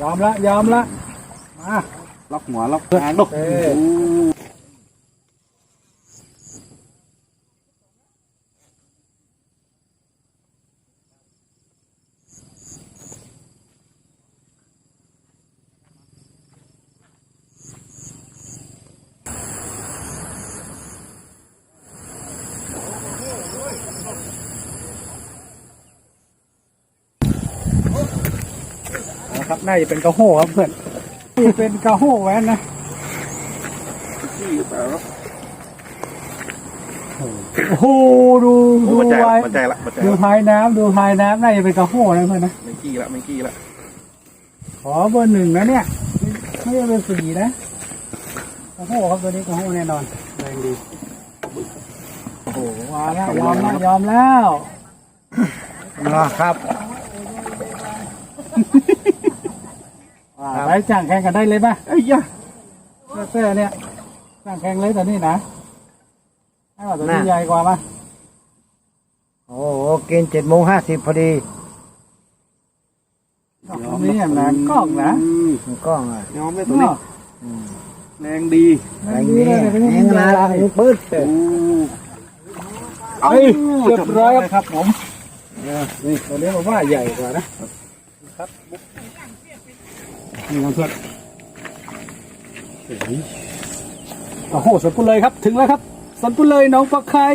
ยอมละยอมละมาล็อกหัวล็อกหางลูกเอ้ยนะ ครับ น่าจะเป็นกระโห้ครับเพื่อนนี่เป็นกระโห้แว้นนะที่หรือเปล่าโอ้โหดูดูมันใจไว้ละมันใจละมันใจดูละท้ายน้ำดูท้ายน้ำน่าจะเป็นกระโห้นะเพื่อนนะไม่กี้ละไม่กี้ละขอเบอร์หนึ่งนะเนี่ยไม่ใช่เบอร์สี่นะกระโห้ครับตัวนี้กระโห้แน่นอนแรงดีโอ้โหมาแล้วยอมแล้วยอมแล้วนะครับ ไปจ้างแข่งกันได้เลยป่ะไอ้ยะเสื้อเนี่ยจ้างแข่งเลยแต่นี่นะให้ว่าตัวนี้ใหญ่กว่าป่ะโอ้โหกินเจ็ดโมงห้าสิบพอดีตัวนี้อย่างนั้นกล้องนะอืมมันกล้องอะยอมเลยตัวนี้แรงดีแรงนี้แรงนาลังปื๊ดโอ้เฮ้ยเรียบร้อยครับผมนี่ตัวนี้ผมว่าใหญ่กว่านะครับ นี่ครับเพื่อนโอ้โหสวนปุเลยครับ ถึงแล้วครับสวนปุเลยน้องปลาไข่